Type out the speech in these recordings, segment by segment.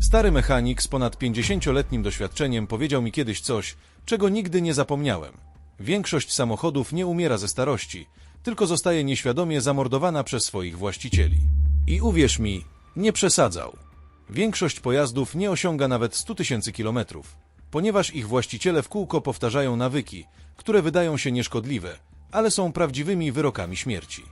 Stary mechanik z ponad 50-letnim doświadczeniem powiedział mi kiedyś coś, czego nigdy nie zapomniałem. Większość samochodów nie umiera ze starości, tylko zostaje nieświadomie zamordowana przez swoich właścicieli. I uwierz mi, nie przesadzał. Większość pojazdów nie osiąga nawet 100 tysięcy kilometrów, ponieważ ich właściciele w kółko powtarzają nawyki, które wydają się nieszkodliwe, ale są prawdziwymi wyrokami śmierci.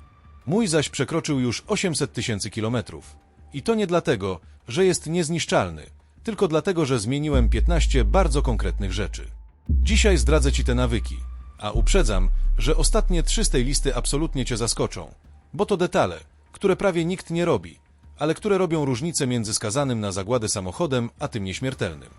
Mój zaś przekroczył już 800 tysięcy kilometrów. I to nie dlatego, że jest niezniszczalny, tylko dlatego, że zmieniłem 15 bardzo konkretnych rzeczy. Dzisiaj zdradzę Ci te nawyki, a uprzedzam, że ostatnie trzy z tej listy absolutnie Cię zaskoczą, bo to detale, które prawie nikt nie robi, ale które robią różnicę między skazanym na zagładę samochodem, a tym nieśmiertelnym.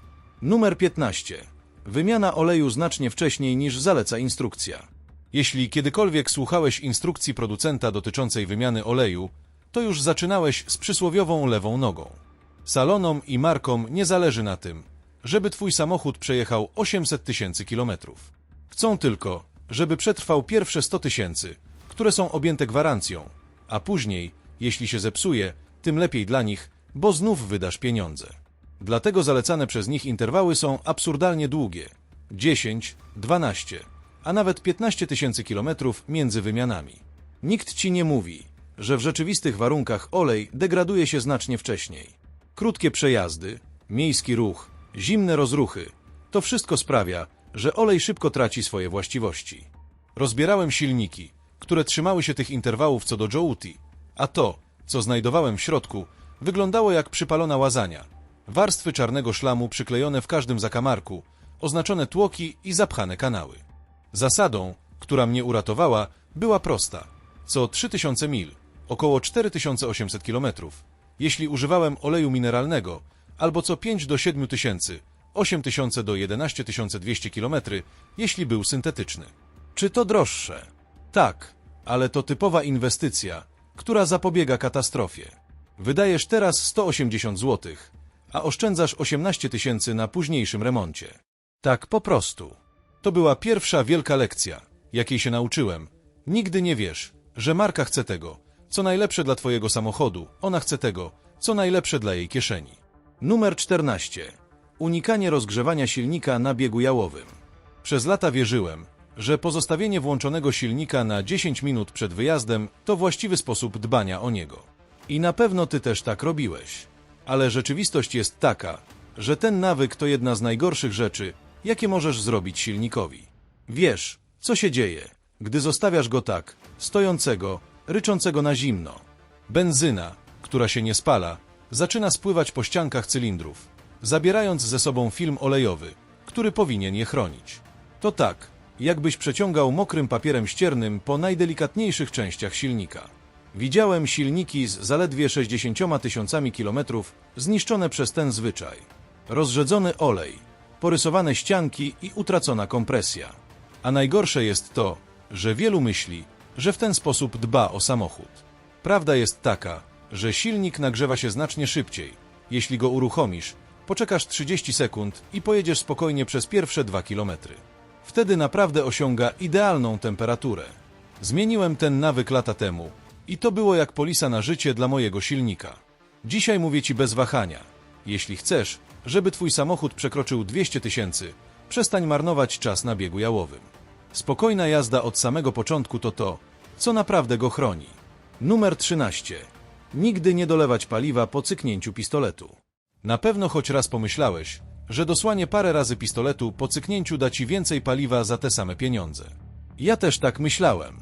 Numer 15. Wymiana oleju znacznie wcześniej niż zaleca instrukcja. Jeśli kiedykolwiek słuchałeś instrukcji producenta dotyczącej wymiany oleju, to już zaczynałeś z przysłowiową lewą nogą. Salonom i markom nie zależy na tym, żeby twój samochód przejechał 800 tysięcy kilometrów. Chcą tylko, żeby przetrwał pierwsze 100 tysięcy, które są objęte gwarancją, a później, jeśli się zepsuje, tym lepiej dla nich, bo znów wydasz pieniądze. Dlatego zalecane przez nich interwały są absurdalnie długie 10, 12, a nawet 15 tysięcy kilometrów między wymianami. Nikt ci nie mówi, że w rzeczywistych warunkach olej degraduje się znacznie wcześniej. Krótkie przejazdy, miejski ruch, zimne rozruchy to wszystko sprawia, że olej szybko traci swoje właściwości. Rozbierałem silniki, które trzymały się tych interwałów co do Jouti, a to, co znajdowałem w środku, wyglądało jak przypalona łazania. Warstwy czarnego szlamu przyklejone w każdym zakamarku, oznaczone tłoki i zapchane kanały. Zasadą, która mnie uratowała, była prosta. Co 3000 mil, około 4800 km, jeśli używałem oleju mineralnego, albo co 5 do 7000, 8000 do 11200 km, jeśli był syntetyczny. Czy to droższe? Tak, ale to typowa inwestycja, która zapobiega katastrofie. Wydajesz teraz 180 zł, a oszczędzasz 18 tysięcy na późniejszym remoncie. Tak po prostu. To była pierwsza wielka lekcja, jakiej się nauczyłem. Nigdy nie wiesz, że marka chce tego, co najlepsze dla Twojego samochodu, ona chce tego, co najlepsze dla jej kieszeni. Numer 14. Unikanie rozgrzewania silnika na biegu jałowym. Przez lata wierzyłem, że pozostawienie włączonego silnika na 10 minut przed wyjazdem to właściwy sposób dbania o niego. I na pewno Ty też tak robiłeś. Ale rzeczywistość jest taka, że ten nawyk to jedna z najgorszych rzeczy, jakie możesz zrobić silnikowi. Wiesz, co się dzieje, gdy zostawiasz go tak, stojącego, ryczącego na zimno. Benzyna, która się nie spala, zaczyna spływać po ściankach cylindrów, zabierając ze sobą film olejowy, który powinien je chronić. To tak, jakbyś przeciągał mokrym papierem ściernym po najdelikatniejszych częściach silnika. Widziałem silniki z zaledwie 60 tysiącami kilometrów zniszczone przez ten zwyczaj. Rozrzedzony olej, porysowane ścianki i utracona kompresja. A najgorsze jest to, że wielu myśli, że w ten sposób dba o samochód. Prawda jest taka, że silnik nagrzewa się znacznie szybciej. Jeśli go uruchomisz, poczekasz 30 sekund i pojedziesz spokojnie przez pierwsze 2 kilometry. Wtedy naprawdę osiąga idealną temperaturę. Zmieniłem ten nawyk lata temu i to było jak polisa na życie dla mojego silnika. Dzisiaj mówię Ci bez wahania. Jeśli chcesz, żeby Twój samochód przekroczył 200 tysięcy, przestań marnować czas na biegu jałowym. Spokojna jazda od samego początku to to, co naprawdę go chroni. Numer 13. Nigdy nie dolewać paliwa po cyknięciu pistoletu. Na pewno choć raz pomyślałeś, że dosłanie parę razy pistoletu po cyknięciu da ci więcej paliwa za te same pieniądze. Ja też tak myślałem,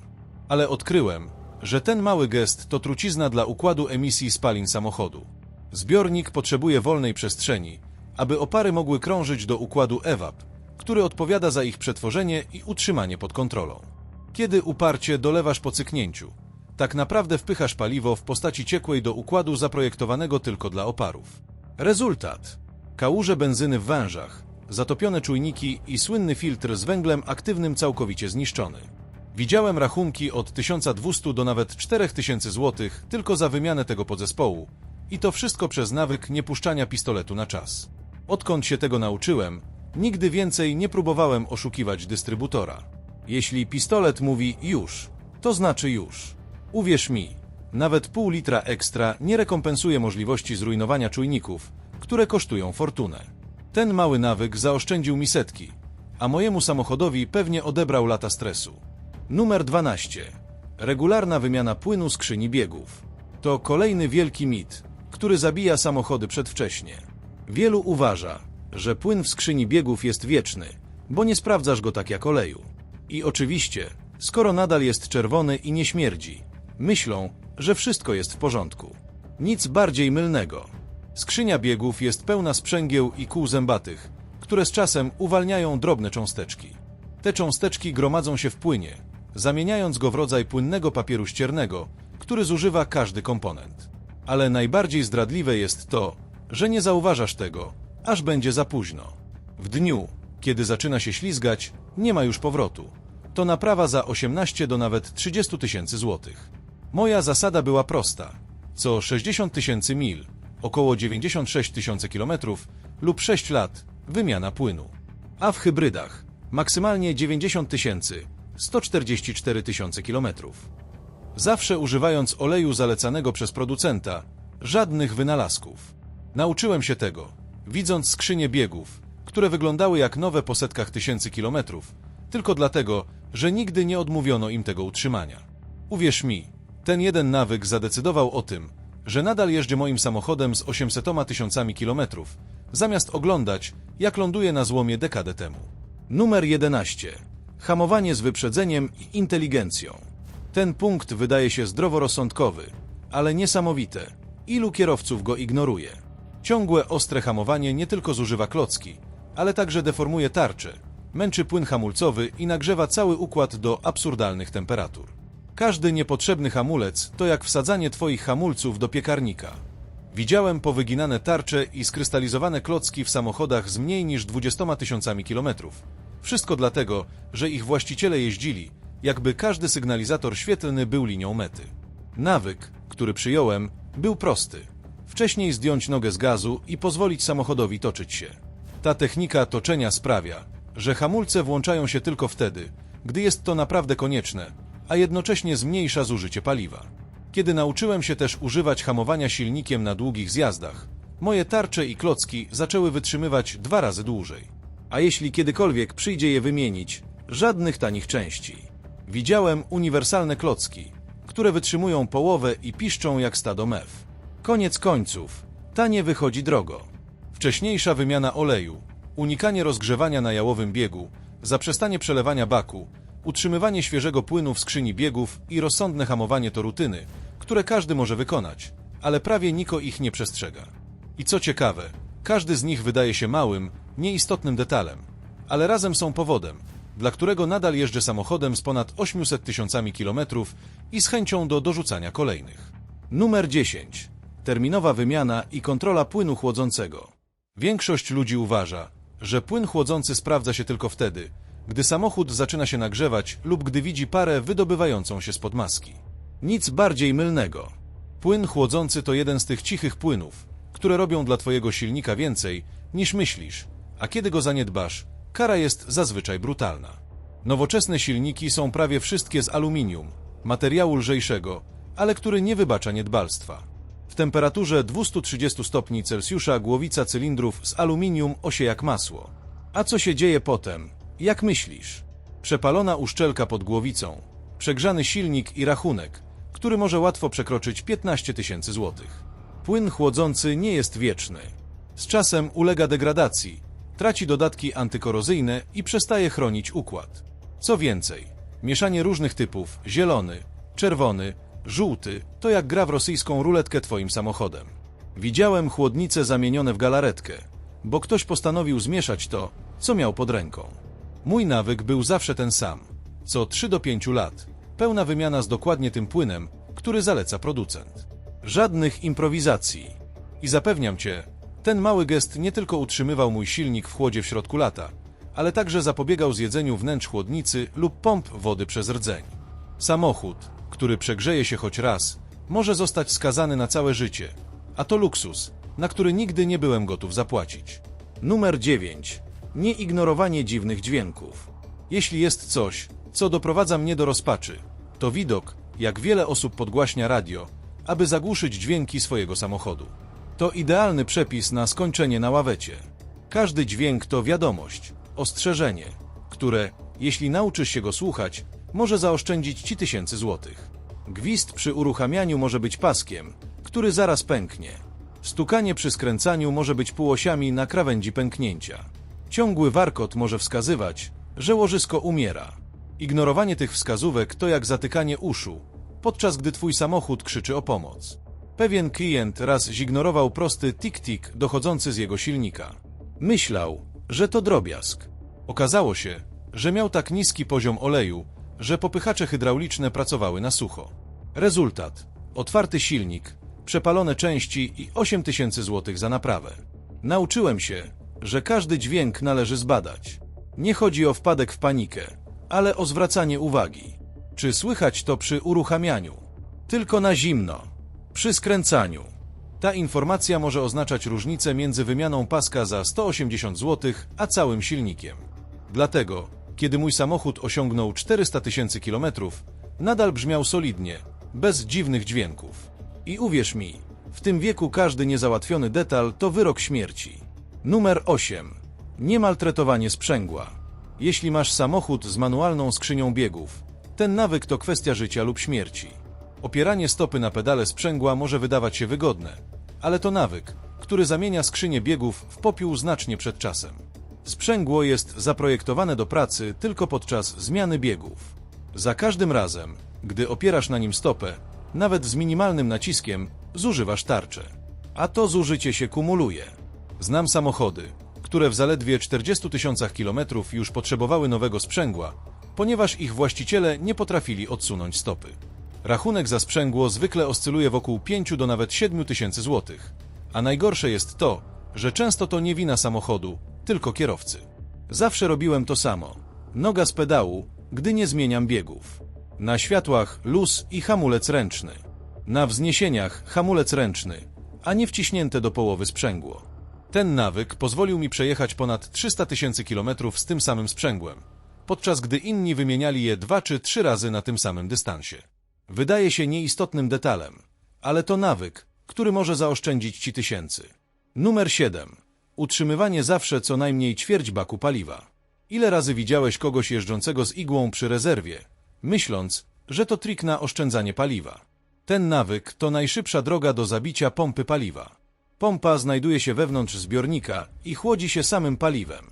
ale odkryłem, że ten mały gest to trucizna dla układu emisji spalin samochodu. Zbiornik potrzebuje wolnej przestrzeni, aby opary mogły krążyć do układu EVAP, który odpowiada za ich przetworzenie i utrzymanie pod kontrolą. Kiedy uparcie dolewasz po cyknięciu, tak naprawdę wpychasz paliwo w postaci ciekłej do układu zaprojektowanego tylko dla oparów. Rezultat: kałuże benzyny w wężach, zatopione czujniki i słynny filtr z węglem aktywnym całkowicie zniszczony. Widziałem rachunki od 1200 do nawet 4000 zł tylko za wymianę tego podzespołu i to wszystko przez nawyk niepuszczania pistoletu na czas. Odkąd się tego nauczyłem, nigdy więcej nie próbowałem oszukiwać dystrybutora. Jeśli pistolet mówi już, to znaczy już. Uwierz mi, nawet pół litra ekstra nie rekompensuje możliwości zrujnowania czujników, które kosztują fortunę. Ten mały nawyk zaoszczędził mi setki, a mojemu samochodowi pewnie odebrał lata stresu. Numer 12. Regularna wymiana płynu skrzyni biegów. To kolejny wielki mit, który zabija samochody przedwcześnie. Wielu uważa, że płyn w skrzyni biegów jest wieczny, bo nie sprawdzasz go tak jak oleju. I oczywiście, skoro nadal jest czerwony i nie śmierdzi, myślą, że wszystko jest w porządku. Nic bardziej mylnego. Skrzynia biegów jest pełna sprzęgieł i kół zębatych, które z czasem uwalniają drobne cząsteczki. Te cząsteczki gromadzą się w płynie, zamieniając go w rodzaj płynnego papieru ściernego, który zużywa każdy komponent. Ale najbardziej zdradliwe jest to, że nie zauważasz tego, aż będzie za późno. W dniu, kiedy zaczyna się ślizgać, nie ma już powrotu. To naprawa za 18 do nawet 30 tysięcy złotych. Moja zasada była prosta. Co 60 tysięcy mil, około 96 tysięcy kilometrów lub 6 lat, wymiana płynu. A w hybrydach maksymalnie 90 tysięcy, 144 tysiące kilometrów. Zawsze używając oleju zalecanego przez producenta, żadnych wynalazków. Nauczyłem się tego, widząc skrzynie biegów, które wyglądały jak nowe po setkach tysięcy kilometrów, tylko dlatego, że nigdy nie odmówiono im tego utrzymania. Uwierz mi, ten jeden nawyk zadecydował o tym, że nadal jeżdżę moim samochodem z 800 tysiącami kilometrów, zamiast oglądać, jak ląduje na złomie dekadę temu. Numer 11. Hamowanie z wyprzedzeniem i inteligencją. Ten punkt wydaje się zdroworozsądkowy, ale niesamowite. Ilu kierowców go ignoruje? Ciągłe ostre hamowanie nie tylko zużywa klocki, ale także deformuje tarczę, męczy płyn hamulcowy i nagrzewa cały układ do absurdalnych temperatur. Każdy niepotrzebny hamulec to jak wsadzanie twoich hamulców do piekarnika. Widziałem powyginane tarcze i skrystalizowane klocki w samochodach z mniej niż 20 tysiącami kilometrów. Wszystko dlatego, że ich właściciele jeździli, jakby każdy sygnalizator świetlny był linią mety. Nawyk, który przyjąłem, był prosty. Wcześniej zdjąć nogę z gazu i pozwolić samochodowi toczyć się. Ta technika toczenia sprawia, że hamulce włączają się tylko wtedy, gdy jest to naprawdę konieczne, a jednocześnie zmniejsza zużycie paliwa. Kiedy nauczyłem się też używać hamowania silnikiem na długich zjazdach, moje tarcze i klocki zaczęły wytrzymywać dwa razy dłużej. A jeśli kiedykolwiek przyjdzie je wymienić, żadnych tanich części. Widziałem uniwersalne klocki, które wytrzymują połowę i piszczą jak stado mew. Koniec końców, tanie wychodzi drogo. Wcześniejsza wymiana oleju, unikanie rozgrzewania na jałowym biegu, zaprzestanie przelewania baku, utrzymywanie świeżego płynu w skrzyni biegów i rozsądne hamowanie to rutyny, które każdy może wykonać, ale prawie niko ich nie przestrzega. I co ciekawe, każdy z nich wydaje się małym, nieistotnym detalem, ale razem są powodem, dla którego nadal jeżdżę samochodem z ponad 800 tysiącami kilometrów i z chęcią do dorzucania kolejnych. Numer 10. Terminowa wymiana i kontrola płynu chłodzącego. Większość ludzi uważa, że płyn chłodzący sprawdza się tylko wtedy, gdy samochód zaczyna się nagrzewać lub gdy widzi parę wydobywającą się spod maski. Nic bardziej mylnego. Płyn chłodzący to jeden z tych cichych płynów, które robią dla twojego silnika więcej niż myślisz, a kiedy go zaniedbasz, kara jest zazwyczaj brutalna. Nowoczesne silniki są prawie wszystkie z aluminium, materiału lżejszego, ale który nie wybacza niedbalstwa. W temperaturze 230 stopni Celsjusza głowica cylindrów z aluminium osie jak masło. A co się dzieje potem? Jak myślisz? Przepalona uszczelka pod głowicą, przegrzany silnik i rachunek, który może łatwo przekroczyć 15 tysięcy złotych. Płyn chłodzący nie jest wieczny. Z czasem ulega degradacji, traci dodatki antykorozyjne i przestaje chronić układ. Co więcej, mieszanie różnych typów zielony, czerwony, żółty to jak gra w rosyjską ruletkę twoim samochodem. Widziałem chłodnice zamienione w galaretkę, bo ktoś postanowił zmieszać to, co miał pod ręką. Mój nawyk był zawsze ten sam. Co 3 do 5 lat. Pełna wymiana z dokładnie tym płynem, który zaleca producent. Żadnych improwizacji. I zapewniam cię, ten mały gest nie tylko utrzymywał mój silnik w chłodzie w środku lata, ale także zapobiegał zjedzeniu wnętrz chłodnicy lub pomp wody przez rdzeń. Samochód, który przegrzeje się choć raz, może zostać skazany na całe życie, a to luksus, na który nigdy nie byłem gotów zapłacić. Numer 9. Nieignorowanie dziwnych dźwięków. Jeśli jest coś, co doprowadza mnie do rozpaczy, to widok, jak wiele osób podgłaśnia radio, aby zagłuszyć dźwięki swojego samochodu. To idealny przepis na skończenie na ławecie. Każdy dźwięk to wiadomość, ostrzeżenie, które, jeśli nauczysz się go słuchać, może zaoszczędzić ci tysięcy złotych. Gwizd przy uruchamianiu może być paskiem, który zaraz pęknie. Stukanie przy skręcaniu może być półosiami na krawędzi pęknięcia. Ciągły warkot może wskazywać, że łożysko umiera. Ignorowanie tych wskazówek to jak zatykanie uszu, podczas gdy twój samochód krzyczy o pomoc. Pewien klient raz zignorował prosty tik-tik dochodzący z jego silnika. Myślał, że to drobiazg. Okazało się, że miał tak niski poziom oleju, że popychacze hydrauliczne pracowały na sucho. Rezultat: otwarty silnik, przepalone części i 8 tysięcy złotych za naprawę. Nauczyłem się, że każdy dźwięk należy zbadać. Nie chodzi o wpadek w panikę, ale o zwracanie uwagi. Czy słychać to przy uruchamianiu? Tylko na zimno. Przy skręcaniu. Ta informacja może oznaczać różnicę między wymianą paska za 180 zł, a całym silnikiem. Dlatego, kiedy mój samochód osiągnął 400 tysięcy kilometrów, nadal brzmiał solidnie, bez dziwnych dźwięków. I uwierz mi, w tym wieku każdy niezałatwiony detal to wyrok śmierci. Numer 8. Niemaltretowanie sprzęgła. Jeśli masz samochód z manualną skrzynią biegów, ten nawyk to kwestia życia lub śmierci. Opieranie stopy na pedale sprzęgła może wydawać się wygodne, ale to nawyk, który zamienia skrzynię biegów w popiół znacznie przed czasem. Sprzęgło jest zaprojektowane do pracy tylko podczas zmiany biegów. Za każdym razem, gdy opierasz na nim stopę, nawet z minimalnym naciskiem, zużywasz tarczę. A to zużycie się kumuluje. Znam samochody, które w zaledwie 40 tysiącach kilometrów już potrzebowały nowego sprzęgła, ponieważ ich właściciele nie potrafili odsunąć stopy. Rachunek za sprzęgło zwykle oscyluje wokół 5 do nawet 7 tysięcy złotych. A najgorsze jest to, że często to nie wina samochodu, tylko kierowcy. Zawsze robiłem to samo. Noga z pedału, gdy nie zmieniam biegów. Na światłach luz i hamulec ręczny. Na wzniesieniach hamulec ręczny, a nie wciśnięte do połowy sprzęgło. Ten nawyk pozwolił mi przejechać ponad 300 tysięcy kilometrów z tym samym sprzęgłem, podczas gdy inni wymieniali je dwa czy trzy razy na tym samym dystansie. Wydaje się nieistotnym detalem, ale to nawyk, który może zaoszczędzić ci tysięcy. Numer 7. Utrzymywanie zawsze co najmniej ćwierć baku paliwa. Ile razy widziałeś kogoś jeżdżącego z igłą przy rezerwie, myśląc, że to trik na oszczędzanie paliwa? Ten nawyk to najszybsza droga do zabicia pompy paliwa. Pompa znajduje się wewnątrz zbiornika i chłodzi się samym paliwem.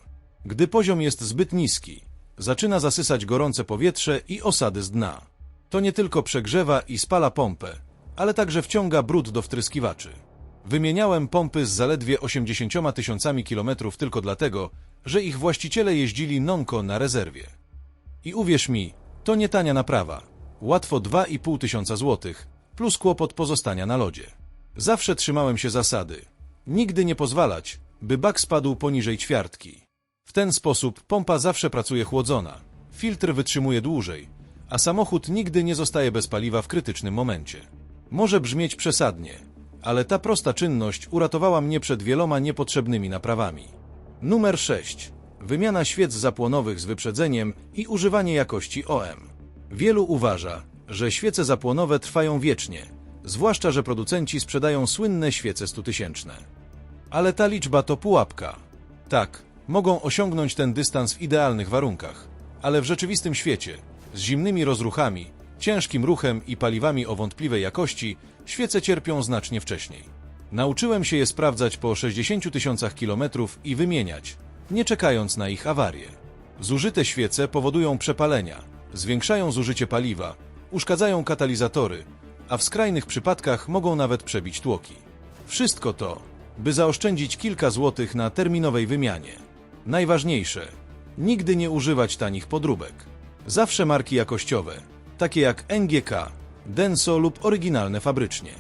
Gdy poziom jest zbyt niski, zaczyna zasysać gorące powietrze i osady z dna. To nie tylko przegrzewa i spala pompę, ale także wciąga brud do wtryskiwaczy. Wymieniałem pompy z zaledwie 80 tysiącami kilometrów tylko dlatego, że ich właściciele jeździli nonko na rezerwie. I uwierz mi, to nie tania naprawa. Łatwo 2,5 tysiąca złotych, plus kłopot pozostania na lodzie. Zawsze trzymałem się zasady. Nigdy nie pozwalać, by bak spadł poniżej ćwiartki. W ten sposób pompa zawsze pracuje chłodzona, filtr wytrzymuje dłużej, a samochód nigdy nie zostaje bez paliwa w krytycznym momencie. Może brzmieć przesadnie, ale ta prosta czynność uratowała mnie przed wieloma niepotrzebnymi naprawami. Numer 6. Wymiana świec zapłonowych z wyprzedzeniem i używanie jakości OM. Wielu uważa, że świece zapłonowe trwają wiecznie, zwłaszcza, że producenci sprzedają słynne świece stutysięczne. Ale ta liczba to pułapka. Tak, mogą osiągnąć ten dystans w idealnych warunkach, ale w rzeczywistym świecie, z zimnymi rozruchami, ciężkim ruchem i paliwami o wątpliwej jakości, świece cierpią znacznie wcześniej. Nauczyłem się je sprawdzać po 60 tysiącach kilometrów i wymieniać, nie czekając na ich awarię. Zużyte świece powodują przepalenia, zwiększają zużycie paliwa, uszkadzają katalizatory, a w skrajnych przypadkach mogą nawet przebić tłoki. Wszystko to, by zaoszczędzić kilka złotych na terminowej wymianie. Najważniejsze, nigdy nie używać tanich podróbek. Zawsze marki jakościowe, takie jak NGK, Denso lub oryginalne fabrycznie.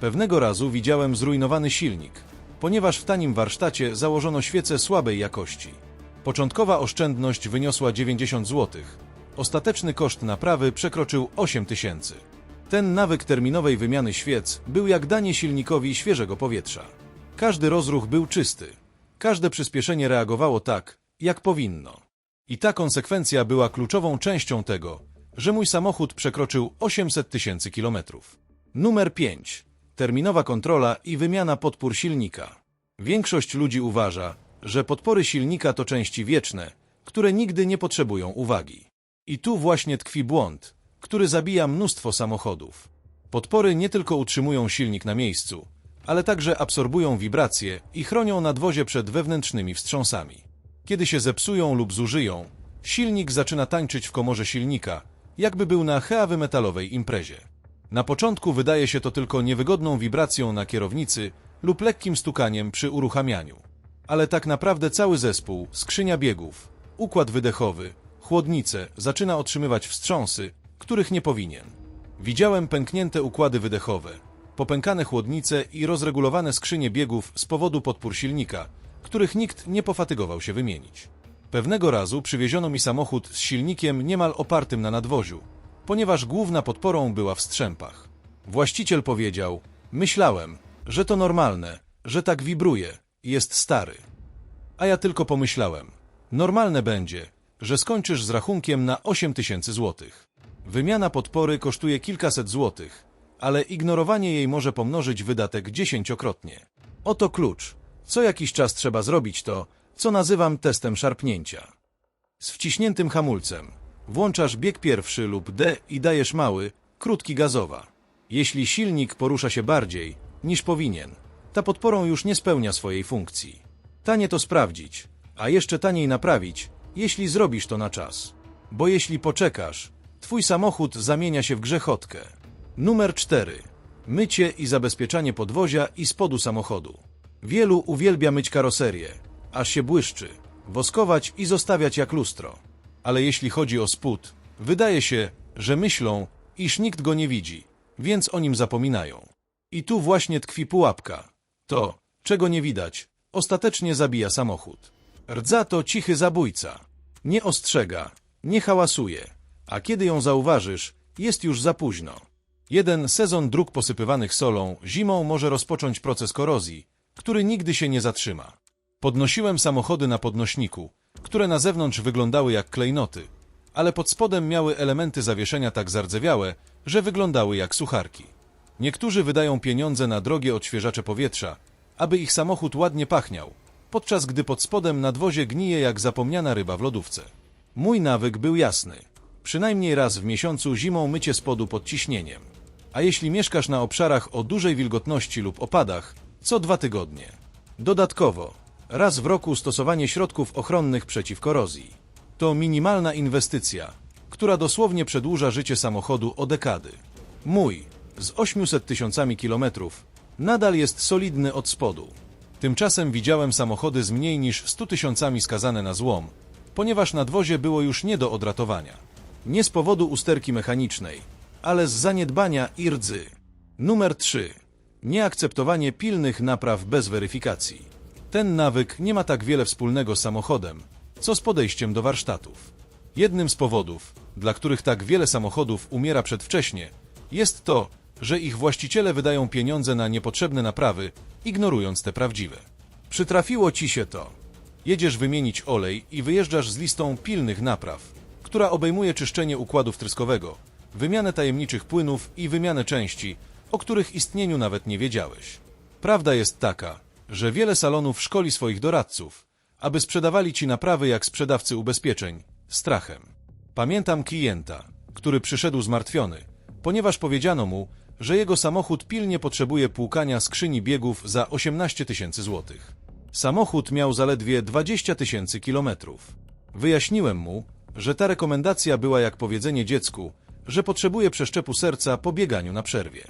Pewnego razu widziałem zrujnowany silnik, ponieważ w tanim warsztacie założono świece słabej jakości. Początkowa oszczędność wyniosła 90 zł. Ostateczny koszt naprawy przekroczył 8 tysięcy. Ten nawyk terminowej wymiany świec był jak danie silnikowi świeżego powietrza. Każdy rozruch był czysty. Każde przyspieszenie reagowało tak, jak powinno. I ta konsekwencja była kluczową częścią tego, że mój samochód przekroczył 800 tysięcy kilometrów. Numer 5. terminowa kontrola i wymiana podpór silnika. Większość ludzi uważa, że podpory silnika to części wieczne, które nigdy nie potrzebują uwagi. I tu właśnie tkwi błąd, który zabija mnóstwo samochodów. Podpory nie tylko utrzymują silnik na miejscu, ale także absorbują wibracje i chronią nadwozie przed wewnętrznymi wstrząsami. Kiedy się zepsują lub zużyją, silnik zaczyna tańczyć w komorze silnika, jakby był na heavy metalowej imprezie. Na początku wydaje się to tylko niewygodną wibracją na kierownicy lub lekkim stukaniem przy uruchamianiu. Ale tak naprawdę cały zespół, skrzynia biegów, układ wydechowy, chłodnice zaczyna otrzymywać wstrząsy, których nie powinien. Widziałem pęknięte układy wydechowe, popękane chłodnice i rozregulowane skrzynie biegów z powodu podpór silnika, których nikt nie pofatygował się wymienić. Pewnego razu przywieziono mi samochód z silnikiem niemal opartym na nadwoziu, ponieważ główna podporą była w strzępach. Właściciel powiedział: Myślałem, że to normalne, że tak wibruje jest stary. A ja tylko pomyślałem: Normalne będzie, że skończysz z rachunkiem na 8 tysięcy złotych. Wymiana podpory kosztuje kilkaset złotych, ale ignorowanie jej może pomnożyć wydatek dziesięciokrotnie. Oto klucz. Co jakiś czas trzeba zrobić to, co nazywam testem szarpnięcia. Z wciśniętym hamulcem włączasz bieg pierwszy lub D i dajesz mały, krótki gazowa. Jeśli silnik porusza się bardziej niż powinien, ta podporą już nie spełnia swojej funkcji. Tanie to sprawdzić, a jeszcze taniej naprawić, jeśli zrobisz to na czas. Bo jeśli poczekasz, twój samochód zamienia się w grzechotkę. Numer 4. Mycie i zabezpieczanie podwozia i spodu samochodu. Wielu uwielbia myć karoserię, aż się błyszczy, woskować i zostawiać jak lustro. Ale jeśli chodzi o spód, wydaje się, że myślą, iż nikt go nie widzi, więc o nim zapominają. I tu właśnie tkwi pułapka. To, czego nie widać, ostatecznie zabija samochód. Rdza to cichy zabójca. Nie ostrzega, nie hałasuje, a kiedy ją zauważysz, jest już za późno. Jeden sezon dróg posypywanych solą zimą może rozpocząć proces korozji, który nigdy się nie zatrzyma. Podnosiłem samochody na podnośniku, które na zewnątrz wyglądały jak klejnoty, ale pod spodem miały elementy zawieszenia tak zardzewiałe, że wyglądały jak sucharki. Niektórzy wydają pieniądze na drogie odświeżacze powietrza, aby ich samochód ładnie pachniał, podczas gdy pod spodem nadwozie gnije jak zapomniana ryba w lodówce. Mój nawyk był jasny. Przynajmniej raz w miesiącu zimą mycie spodu pod ciśnieniem. A jeśli mieszkasz na obszarach o dużej wilgotności lub opadach, co dwa tygodnie. Dodatkowo, raz w roku stosowanie środków ochronnych przeciw korozji. To minimalna inwestycja, która dosłownie przedłuża życie samochodu o dekady. Mój, z 800 tysiącami kilometrów, nadal jest solidny od spodu. Tymczasem widziałem samochody z mniej niż 100 tysiącami skazane na złom, ponieważ nadwozie było już nie do odratowania. Nie z powodu usterki mechanicznej, ale z zaniedbania i rdzy. Numer 3. Nieakceptowanie pilnych napraw bez weryfikacji. Ten nawyk nie ma tak wiele wspólnego z samochodem, co z podejściem do warsztatów. Jednym z powodów, dla których tak wiele samochodów umiera przedwcześnie, jest to, że ich właściciele wydają pieniądze na niepotrzebne naprawy, ignorując te prawdziwe. Przytrafiło ci się to. Jedziesz wymienić olej i wyjeżdżasz z listą pilnych napraw, która obejmuje czyszczenie układu wtryskowego, wymianę tajemniczych płynów i wymianę części, o których istnieniu nawet nie wiedziałeś. Prawda jest taka, że wiele salonów szkoli swoich doradców, aby sprzedawali ci naprawy jak sprzedawcy ubezpieczeń, strachem. Pamiętam klienta, który przyszedł zmartwiony, ponieważ powiedziano mu, że jego samochód pilnie potrzebuje płukania skrzyni biegów za 18 tysięcy złotych. Samochód miał zaledwie 20 tysięcy kilometrów. Wyjaśniłem mu, że ta rekomendacja była jak powiedzenie dziecku, że potrzebuje przeszczepu serca po bieganiu na przerwie.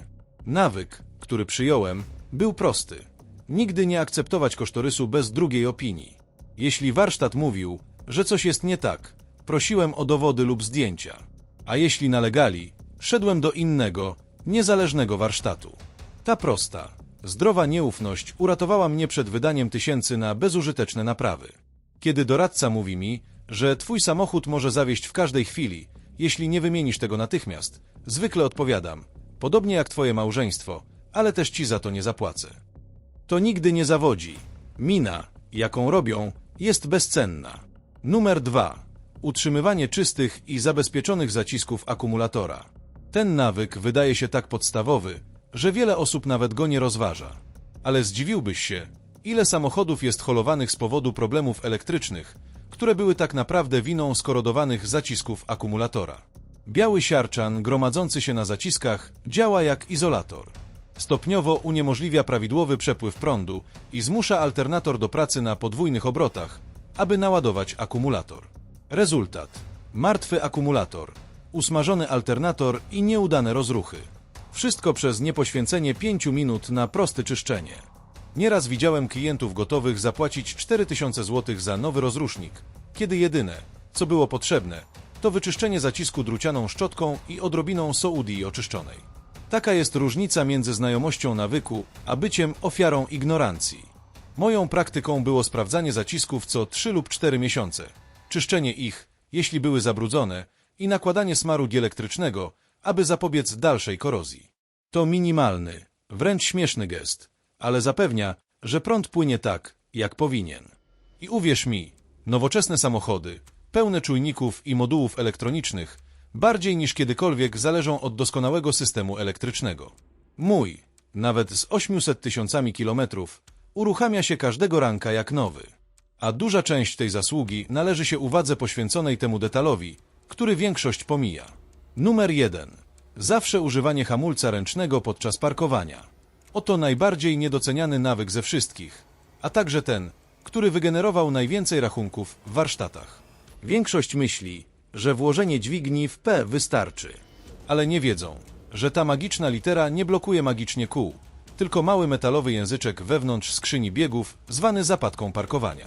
Nawyk, który przyjąłem, był prosty. Nigdy nie akceptować kosztorysu bez drugiej opinii. Jeśli warsztat mówił, że coś jest nie tak, prosiłem o dowody lub zdjęcia. A jeśli nalegali, szedłem do innego, niezależnego warsztatu. Ta prosta, zdrowa nieufność uratowała mnie przed wydaniem tysięcy na bezużyteczne naprawy. Kiedy doradca mówi mi, że twój samochód może zawieść w każdej chwili, jeśli nie wymienisz tego natychmiast, zwykle odpowiadam, podobnie jak twoje małżeństwo, ale też ci za to nie zapłacę. To nigdy nie zawodzi. Mina, jaką robią, jest bezcenna. Numer 2. Utrzymywanie czystych i zabezpieczonych zacisków akumulatora. Ten nawyk wydaje się tak podstawowy, że wiele osób nawet go nie rozważa. Ale zdziwiłbyś się, ile samochodów jest holowanych z powodu problemów elektrycznych, które były tak naprawdę winą skorodowanych zacisków akumulatora. Biały siarczan gromadzący się na zaciskach działa jak izolator. Stopniowo uniemożliwia prawidłowy przepływ prądu i zmusza alternator do pracy na podwójnych obrotach, aby naładować akumulator. Rezultat: martwy akumulator, usmażony alternator i nieudane rozruchy. Wszystko przez niepoświęcenie 5 minut na proste czyszczenie. Nieraz widziałem klientów gotowych zapłacić 4000 zł za nowy rozrusznik, kiedy jedyne, co było potrzebne, to wyczyszczenie zacisku drucianą szczotką i odrobiną soudii oczyszczonej. Taka jest różnica między znajomością nawyku, a byciem ofiarą ignorancji. Moją praktyką było sprawdzanie zacisków co 3 lub 4 miesiące, czyszczenie ich, jeśli były zabrudzone, i nakładanie smaru dielektrycznego, aby zapobiec dalszej korozji. To minimalny, wręcz śmieszny gest, ale zapewnia, że prąd płynie tak, jak powinien. I uwierz mi, nowoczesne samochody, pełne czujników i modułów elektronicznych, bardziej niż kiedykolwiek zależą od doskonałego systemu elektrycznego. Mój, nawet z 800 tysiącami kilometrów, uruchamia się każdego ranka jak nowy. A duża część tej zasługi należy się uwadze poświęconej temu detalowi, który większość pomija. Numer 1. Zawsze używanie hamulca ręcznego podczas parkowania. Oto najbardziej niedoceniany nawyk ze wszystkich, a także ten, który wygenerował najwięcej rachunków w warsztatach. Większość myśli, że włożenie dźwigni w P wystarczy, ale nie wiedzą, że ta magiczna litera nie blokuje magicznie kół, tylko mały metalowy języczek wewnątrz skrzyni biegów zwany zapadką parkowania.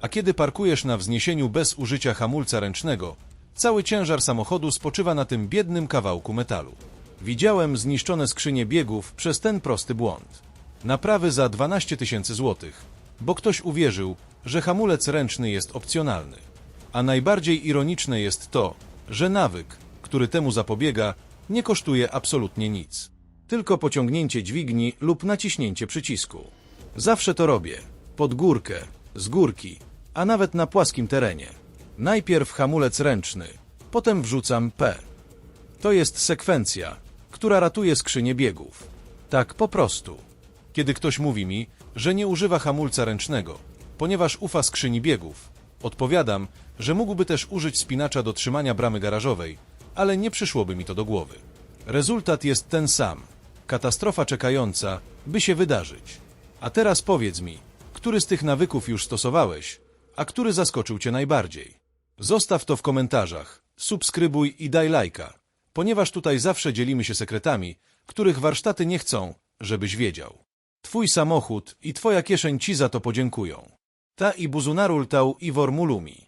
A kiedy parkujesz na wzniesieniu bez użycia hamulca ręcznego, cały ciężar samochodu spoczywa na tym biednym kawałku metalu. Widziałem zniszczone skrzynie biegów przez ten prosty błąd. Naprawy za 12 tysięcy złotych, bo ktoś uwierzył, że hamulec ręczny jest opcjonalny. A najbardziej ironiczne jest to, że nawyk, który temu zapobiega, nie kosztuje absolutnie nic. Tylko pociągnięcie dźwigni lub naciśnięcie przycisku. Zawsze to robię. Pod górkę, z górki, a nawet na płaskim terenie. Najpierw hamulec ręczny, potem wrzucam P. To jest sekwencja, która ratuje skrzynię biegów. Tak po prostu. Kiedy ktoś mówi mi, że nie używa hamulca ręcznego, ponieważ ufa skrzyni biegów, odpowiadam, że mógłby też użyć spinacza do trzymania bramy garażowej, ale nie przyszłoby mi to do głowy. Rezultat jest ten sam. Katastrofa czekająca, by się wydarzyć. A teraz powiedz mi, który z tych nawyków już stosowałeś, a który zaskoczył Cię najbardziej? Zostaw to w komentarzach, subskrybuj i daj lajka, ponieważ tutaj zawsze dzielimy się sekretami, których warsztaty nie chcą, żebyś wiedział. Twój samochód i Twoja kieszeń Ci za to podziękują. Ta i buzunarul tał i mulumi.